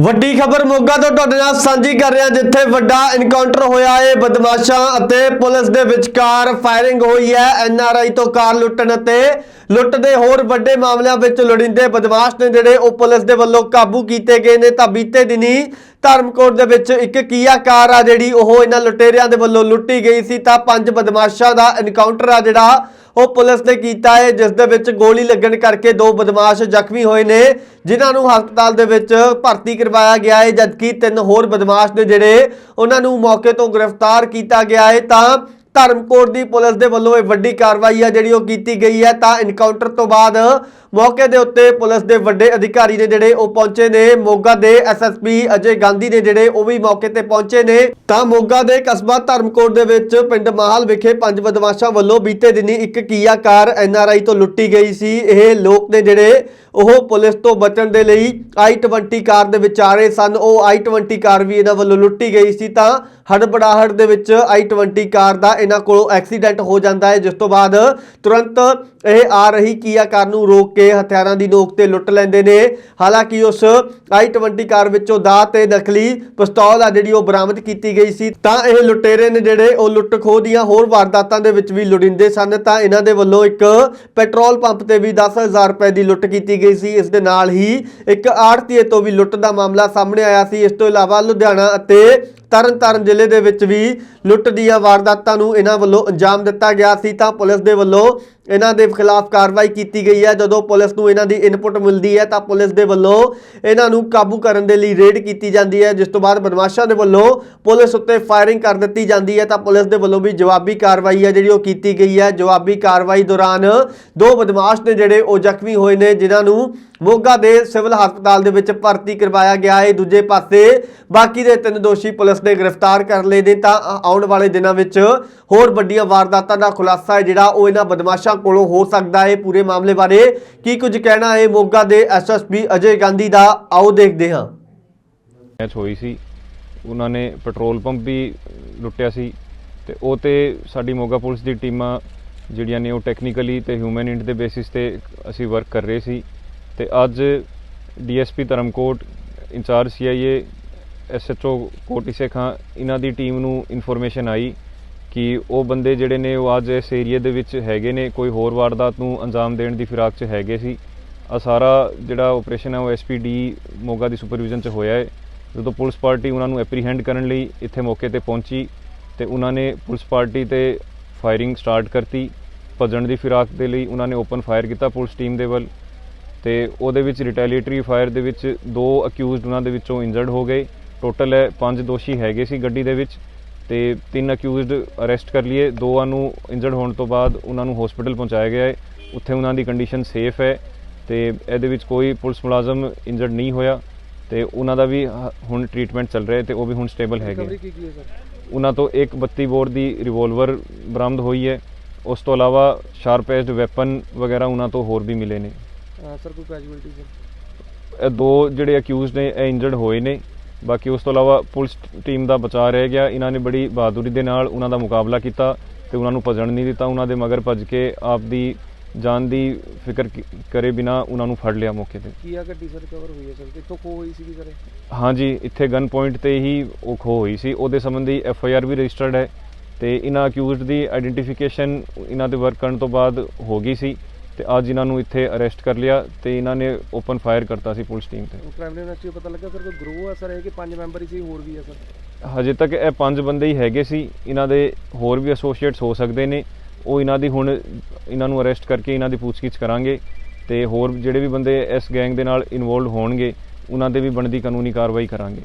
ਵੱਡੀ ਖਬਰ ਮੋਗਾ ਤੋਂ ਤੁਹਾਡੇ ਨਾਲ ਸਾਂਝੀ ਕਰ ਰਿਹਾ, ਜਿੱਥੇ ਵੱਡਾ ਇਨਕਾਊਂਟਰ ਹੋਇਆ ਹੈ ਬਦਮਾਸ਼ਾਂ ਅਤੇ ਪੁਲਿਸ ਦੇ ਵਿਚਕਾਰ ਫਾਇਰਿੰਗ ਹੋਈ ਹੈ। ਐਨਆਰਆਈ ਤੋਂ ਕਾਰ ਲੁੱਟਣ ਅਤੇ ਲੁੱਟ ਦੇ ਹੋਰ ਵੱਡੇ ਮਾਮਲਿਆਂ ਵਿੱਚ ਲੋੜੀਂਦੇ ਬਦਮਾਸ਼ ਨੇ ਜਿਹੜੇ ਉਹ ਪੁਲਿਸ ਦੇ ਵੱਲੋਂ ਕਾਬੂ ਕੀਤੇ ਗਏ ਨੇ। ਤਾਂ ਬੀਤੇ ਦਿਨੀ ਧਰਮਕੋਟ ਦੇ ਵਿੱਚ ਇੱਕ ਕੀਆ ਕਾਰ ਆ ਜਿਹੜੀ ਉਹ ਇਹਨਾਂ ਲੁਟੇਰਿਆਂ ਦੇ ਵੱਲੋਂ ਲੁੱਟੀ ਗਈ ਸੀ। ਤਾਂ ਪੰਜ ਬਦਮਾਸ਼ਾਂ ਦਾ ਇਨਕਾਊਂਟਰ ਆ ਜਿਹੜਾ ਉਹ ਪੁਲਿਸ ਨੇ ਕੀਤਾ ਹੈ, ਜਿਸ ਦੇ ਵਿੱਚ ਗੋਲੀ ਲੱਗਣ ਕਰਕੇ ਦੋ ਬਦਮਾਸ਼ ਜ਼ਖਮੀ ਹੋਏ ਨੇ, ਜਿਨ੍ਹਾਂ ਨੂੰ ਹਸਪਤਾਲ ਦੇ ਵਿੱਚ ਭਰਤੀ ਕਰਵਾਇਆ ਗਿਆ ਹੈ, ਜਦਕਿ ਤਿੰਨ ਹੋਰ ਬਦਮਾਸ਼ ਨੇ ਜਿਹੜੇ ਉਹਨਾਂ ਨੂੰ ਮੌਕੇ ਤੋਂ ਗ੍ਰਿਫਤਾਰ ਕੀਤਾ ਗਿਆ ਹੈ, ਤਾਂ ਧਰਮਕੋਟ ਦੀ ਪੁਲਿਸ ਦੇ ਵੱਲੋਂ ਇਹ ਵੱਡੀ ਕਾਰਵਾਈ ਹੈ ਜਿਹੜੀ ਉਹ ਕੀਤੀ ਗਈ ਹੈ। ਤਾਂ ਇਨਕਾਊਂਟਰ ਤੋਂ ਬਾਅਦ ਮੌਕੇ ਦੇ ਉੱਤੇ ਪੁਲਿਸ ਦੇ ਵੱਡੇ ਅਧਿਕਾਰੀ ਨੇ ਜਿਹੜੇ ਉਹ ਪਹੁੰਚੇ ਨੇ। ਮੋਗਾ ਦੇ ਐਸਐਸਪੀ ਅਜੇ ਗਾਂਧੀ ਨੇ ਜਿਹੜੇ ਉਹ ਵੀ ਮੌਕੇ ਤੇ ਪਹੁੰਚੇ ਨੇ। ਤਾਂ ਮੋਗਾ ਦੇ ਕਸਬਾ ਧਰਮਕੋਟ ਦੇ ਵਿੱਚ ਪਿੰਡ ਮਾਹਲ ਵਿਖੇ ਪੰਜ ਬਦਮਾਸ਼ਾਂ ਵੱਲੋਂ ਬੀਤੇ ਦਿਨੀ ਇੱਕ ਕੀਆ ਕਾਰ ਐਨਆਰਆਈ ਤੋਂ ਲੁੱਟੀ ਗਈ ਸੀ। ਇਹ ਲੋਕ ਨੇ ਜਿਹੜੇ ਉਹ ਪੁਲਿਸ ਤੋਂ ਬਚਣ ਦੇ ਲਈ i20 ਕਾਰ ਦੇ ਵਿੱਚ ਆ ਰਹੇ ਸਨ। ਉਹ i20 ਕਾਰ ਵੀ ਇਹਨਾਂ ਵੱਲੋਂ ਲੁੱਟੀ ਗਈ ਸੀ ਤਾਂ ਹੜਬੜਾਹਟ ਦੇ ਵਿੱਚ i20 ਕਾਰ ਦਾ ਇਹਨਾਂ ਕੋਲੋਂ ਐਕਸੀਡੈਂਟ ਹੋ ਜਾਂਦਾ ਹੈ, ਜਿਸ ਤੋਂ ਬਾਅਦ ਤੁਰੰਤ ਇਹ ਆ ਰਹੀ ਕੀਆ ਕਾਰ ਨੂੰ ਰੋਕ ਕੇ ਹਥਿਆਰਾਂ ਦੀ ਨੋਕ ਤੇ ਲੁੱਟ ਲੈਂਦੇ ਨੇ। ਹਾਲਾਂਕਿ ਉਸ i20 ਕਾਰ ਵਿੱਚੋਂ ਦਾ ਤੇ ਨਕਲੀ ਪਿਸਤੌਲ ਆ ਜਿਹੜੀ ਉਹ ਬਰਾਮਦ ਕੀਤੀ ਗਈ ਸੀ, ਤਾਂ ਇਹ ਲੁਟੇਰੇ ਨੇ ਜਿਹੜੇ ਉਹ ਲੁੱਟ ਖੋਹ ਦੀਆਂ ਹੋਰ ਵਾਰਦਾਤਾਂ ਦੇ ਵਿੱਚ ਵੀ ਲੋੜਿੰਦੇ ਸਨ, ਤਾਂ ਇਹਨਾਂ ਦੇ ਵੱਲੋਂ ਇੱਕ ਪੈਟਰੋਲ ਪੰਪ ਤੇ ਵੀ 10000 ਰੁਪਏ ਦੀ ਲੁੱਟ ਕੀਤੀ ਗਈ ਸੀ। ਇਸ ਦੇ ਨਾਲ ਹੀ ਇੱਕ ਆੜਤੀਏ ਤੋਂ ਵੀ ਲੁੱਟ ਦਾ ਮਾਮਲਾ ਸਾਹਮਣੇ ਆਇਆ ਸੀ। ਇਸ ਤੋਂ ਇਲਾਵਾ ਲੁਧਿਆਣਾ ਅਤੇ ਤਰਨਤਾਰਨ ਜ਼ਿਲ੍ਹੇ ਦੇ ਵਿੱਚ ਵੀ ਲੁੱਟ ਦੀਆਂ ਵਾਰਦਾਤਾਂ ਨੂੰ ਇਹਨਾਂ ਵੱਲੋਂ ਅੰਜਾਮ ਦਿੱਤਾ ਗਿਆ ਸੀ, ਤਾਂ ਪੁਲਿਸ ਦੇ ਵੱਲੋਂ ਇਹਨਾਂ ਦੇ ਖਿਲਾਫ ਕਾਰਵਾਈ ਕੀਤੀ ਗਈ ਹੈ। ਜਦੋਂ ਪੁਲਿਸ ਨੂੰ ਇਹਨਾਂ ਦੀ ਇਨਪੁਟ ਮਿਲਦੀ ਹੈ, ਤਾਂ ਪੁਲਿਸ ਦੇ ਵੱਲੋਂ ਇਹਨਾਂ ਨੂੰ ਕਾਬੂ ਕਰਨ ਦੇ ਲਈ ਰੇਡ ਕੀਤੀ ਜਾਂਦੀ ਹੈ। ਜਿਸ ਤੋਂ ਬਾਅਦ ਬਦਮਾਸ਼ਾਂ ਦੇ ਵੱਲੋਂ ਪੁਲਿਸ ਉੱਤੇ ਫਾਇਰਿੰਗ ਕਰ ਦਿੱਤੀ ਜਾਂਦੀ ਹੈ। ਤਾਂ ਪੁਲਿਸ ਦੇ ਵੱਲੋਂ ਵੀ ਜਵਾਬੀ ਕਾਰਵਾਈ ਹੈ ਜਿਹੜੀ ਉਹ ਕੀਤੀ ਗਈ ਹੈ। ਜਵਾਬੀ ਕਾਰਵਾਈ ਦੌਰਾਨ ਦੋ ਬਦਮਾਸ਼ ਨੇ ਜਿਹੜੇ ਉਹ ਜ਼ਖਮੀ ਹੋਏ ਨੇ, ਜਿਨ੍ਹਾਂ ਨੂੰ ਮੋਗਾ ਦੇ ਸਿਵਲ ਹਸਪਤਾਲ ਦੇ ਵਿੱਚ ਭਰਤੀ ਕਰਵਾਇਆ ਗਿਆ ਹੈ। ਦੂਜੇ ਪਾਸੇ ਬਾਕੀ ਦੇ ਤਿੰਨ ਦੋਸ਼ੀ ਪੁਲਿਸ ਨੇ ਗ੍ਰਿਫਤਾਰ ਕਰ ਲਏ ਨੇ। ਤਾਂ ਆਉਣ ਵਾਲੇ ਦਿਨਾਂ ਵਿੱਚ ਹੋਰ ਵੱਡੀਆਂ ਵਾਰਦਾਤਾਂ ਦਾ ਖੁਲਾਸਾ ਹੈ, ਜਿਹੜਾ ਉਹ ਇਹਨਾਂ ਬਦਮਾਸ਼ਾਂ ਕੋਲੋਂ ਹੋ ਸਕਦਾ ਹੈ। ਪੂਰੇ ਮਾਮਲੇ ਬਾਰੇ ਕੀ ਕੁਝ ਕਹਿਣਾ ਹੈ, ਮੋਗਾ ਦੇ ਐਸਐਸਪੀ ਅਜੇ ਗਾਂਧੀ ਦਾ। ਆਓ ਦੇਖਦੇ ਹਾਂ। ਮੈਚ ਹੋਈ ਸੀ। ਉਹਨਾਂ ਨੇ ਪੈਟਰੋਲ ਪੰਪ ਵੀ ਲੁੱਟਿਆ ਸੀ ਤੇ ਉਹ ਤੇ ਸਾਡੀ ਮੋਗਾ ਪੁਲਿਸ ਦੀ ਟੀਮਾਂ ਜਿਹੜੀਆਂ ਨੇ ਉਹ ਟੈਕਨੀਕਲੀ ਤੇ ਹਿਊਮਨ ਇੰਟ ਦੇ ਬੇਸਿਸ ਤੇ ਅਸੀਂ ਵਰਕ ਕਰ ਰਹੇ ਸੀ। ਤੇ ਅੱਜ DSP Dharamkot incharge CIA, SHO Koti Khan ਇਹਨਾਂ ਦੀ ਟੀਮ ਨੂੰ ਇਨਫੋਰਮੇਸ਼ਨ ਆਈ ਕਿ ਉਹ ਬੰਦੇ ਜਿਹੜੇ ਨੇ ਉਹ ਅੱਜ ਇਸ ਏਰੀਆ ਦੇ ਵਿੱਚ ਹੈਗੇ ਨੇ, ਕੋਈ ਹੋਰ ਵਾਰਦਾਤ ਨੂੰ ਅੰਜਾਮ ਦੇਣ ਦੀ ਫਿਰਾਕ 'ਚ ਹੈਗੇ ਸੀ। ਆ ਸਾਰਾ ਜਿਹੜਾ ਆਪਰੇਸ਼ਨ ਹੈ ਉਹ ਐਸਪੀਡੀ ਮੋਗਾ ਦੀ ਸੁਪਰਵਿਜ਼ਨ 'ਚ ਹੋਇਆ ਹੈ। ਜਦੋਂ ਪੁਲਿਸ ਪਾਰਟੀ ਉਹਨਾਂ ਨੂੰ ਐਪਰੀਹੈਂਡ ਕਰਨ ਲਈ ਇੱਥੇ ਮੌਕੇ ਤੇ ਪਹੁੰਚੀ ਤੇ ਉਹਨਾਂ ਨੇ ਪੁਲਿਸ ਪਾਰਟੀ ਤੇ ਫਾਇਰਿੰਗ ਸਟਾਰਟ ਕਰਤੀ। ਭੱਜਣ ਦੀ ਫਿਰਾਕ ਦੇ ਲਈ ਉਹਨਾਂ ਨੇ ਓਪਨ ਫਾਇਰ ਕੀਤਾ ਪੁਲਿਸ ਟੀਮ ਦੇ ਵੱਲ। ਤੇ ਉਹਦੇ ਵਿੱਚ ਰਿਟੈਲੀਏਟਰੀ ਫਾਇਰ ਦੇ ਵਿੱਚ ਦੋ ਅਕਿਊਜ਼ਡ ਉਹਨਾਂ ਦੇ ਵਿੱਚੋਂ ਇੰਜਰਡ ਹੋ ਗਏ। ਟੋਟਲ ਹੈ ਪੰਜ ਦੋਸ਼ੀ ਹੈਗੇ ਸੀ ਗੱਡੀ ਦੇ ਵਿੱਚ ਤੇ ਤਿੰਨ ਅਕਿਊਜ਼ਡ ਅਰੈਸਟ ਕਰ ਲਈਏ। ਦੋਆਂ ਨੂੰ ਇੰਜਰਡ ਹੋਣ ਤੋਂ ਬਾਅਦ ਉਹਨਾਂ ਨੂੰ ਹਸਪੀਟਲ ਪਹੁੰਚਾਇਆ ਗਿਆ ਹੈ। ਉੱਥੇ ਉਹਨਾਂ ਦੀ ਕੰਡੀਸ਼ਨ ਸੇਫ ਹੈ ਤੇ ਇਹਦੇ ਵਿੱਚ ਕੋਈ ਪੁਲਿਸ ਮੁਲਾਜ਼ਮ ਇੰਜਰਡ ਨਹੀਂ ਹੋਇਆ ਤੇ ਉਹਨਾਂ ਦਾ ਵੀ ਹੁਣ ਟ੍ਰੀਟਮੈਂਟ ਚੱਲ ਰਿਹਾ ਹੈ ਤੇ ਉਹ ਵੀ ਹੁਣ ਸਟੇਬਲ ਹੈਗੇ ਉਹਨਾਂ ਤੋਂ ਇੱਕ 32 ਬੋਰ ਦੀ ਰਿਵੋਲਵਰ ਬਰਾਮਦ ਹੋਈ ਹੈ। ਉਸ ਤੋਂ ਇਲਾਵਾ ਸ਼ਾਰਪ ਐਜਡ ਵੈਪਨ ਵਗੈਰਾ ਉਹਨਾਂ ਤੋਂ ਹੋਰ ਵੀ ਮਿਲੇ ਨੇ। ਸਰ ਕੋਈ ਕੈਜੂਅਲਟੀ ਸਰ ਇਹ ਦੋ ਜਿਹੜੇ ਅਕਿਊਜ਼ਡ ਨੇ ਇਹ ਇੰਜਰਡ ਹੋਏ ਨੇ। ਬਾਕੀ ਉਸ ਤੋਂ ਇਲਾਵਾ ਪੁਲਿਸ ਟੀਮ ਦਾ ਬਚਾਅ ਰਹਿ ਗਿਆ। ਇਹਨਾਂ ਨੇ ਬੜੀ ਬਹਾਦੁਰੀ ਦੇ ਨਾਲ ਉਹਨਾਂ ਦਾ ਮੁਕਾਬਲਾ ਕੀਤਾ ਤੇ ਉਹਨਾਂ ਨੂੰ ਭੱਜਣ ਨਹੀਂ ਦਿੱਤਾ। ਉਹਨਾਂ ਦੇ ਮਗਰ ਭੱਜ ਕੇ ਆਪਦੀ ਜਾਨ ਦੀ ਫਿਕਰ ਕੀ- ਕਰੇ ਬਿਨਾ ਉਹਨਾਂ ਨੂੰ ਫੜ ਲਿਆ ਮੌਕੇ ਤੇ। ਕੀ ਆ ਗੱਡੀ ਸਰ ਕਵਰ ਹੋਈ ਹੈ ਸਰ ਕਿੱਥੋਂ ਖੋ ਹੋਈ ਸੀਗੀ ਸਰ ਇਹ? ਹਾਂਜੀ ਇੱਥੇ ਗਨ ਪੁਆਇੰਟ ਤੇ ਹੀ ਉਹ ਖੋ ਹੋਈ ਸੀ। ਉਹਦੇ ਸੰਬੰਧੀ ਐਫ ਆਈ ਆਰ ਵੀ ਰਜਿਸਟਰਡ ਹੈ ਤੇ ਇਹਨਾਂ ਅਕਿਊਜ਼ਡ ਦੀ ਆਇਡੈਂਟੀਫਿਕੇਸ਼ਨ ਇਹਨਾਂ ਦੇ ਵਰਕ ਕਰਨ ਤੋਂ ਬਾਅਦ ਹੋ ਗਈ ਸੀ। ਤੇ ਅੱਜ ਇਹਨਾਂ ਨੂੰ ਇੱਥੇ ਅਰੈਸਟ ਕਰ ਲਿਆ ਤੇ ਇਹਨਾਂ ਨੇ ਓਪਨ ਫਾਇਰ ਕਰਤਾ ਸੀ ਪੁਲਿਸ ਟੀਮ ਤੇ। ਉਹ ਕ੍ਰਾਈਮ ਦੇ ਵਿੱਚ ਪਤਾ ਲੱਗਾ ਸਰ ਕੋਈ ਗਰੋਹ ਹੈ ਸਰ ਇਹ ਕਿ ਪੰਜ ਮੈਂਬਰ ਹੀ ਸੀ ਹੋਰ ਵੀ ਹੈ ਸਰ? ਹਜੇ ਤੱਕ ਇਹ ਪੰਜ ਬੰਦੇ ਹੀ ਹੈਗੇ ਸੀ ਇਹਨਾਂ ਦੇ ਹੋਰ ਵੀ ਐਸੋਸੀਏਟਸ ਹੋ ਸਕਦੇ ਨੇ। ਉਹ ਇਹਨਾਂ ਦੀ ਹੁਣ ਇਹਨਾਂ ਨੂੰ ਅਰੈਸਟ ਕਰਕੇ ਇਹਨਾਂ ਦੀ ਪੁੱਛਗਿੱਛ ਕਰਾਂਗੇ ਤੇ ਹੋਰ ਜਿਹੜੇ ਵੀ ਬੰਦੇ ਇਸ ਗੈਂਗ ਦੇ ਨਾਲ ਇਨਵੋਲਡ ਹੋਣਗੇ ਉਹਨਾਂ ਦੇ ਵੀ ਬਣਦੀ ਕਾਨੂੰਨੀ ਕਾਰਵਾਈ ਕਰਾਂਗੇ।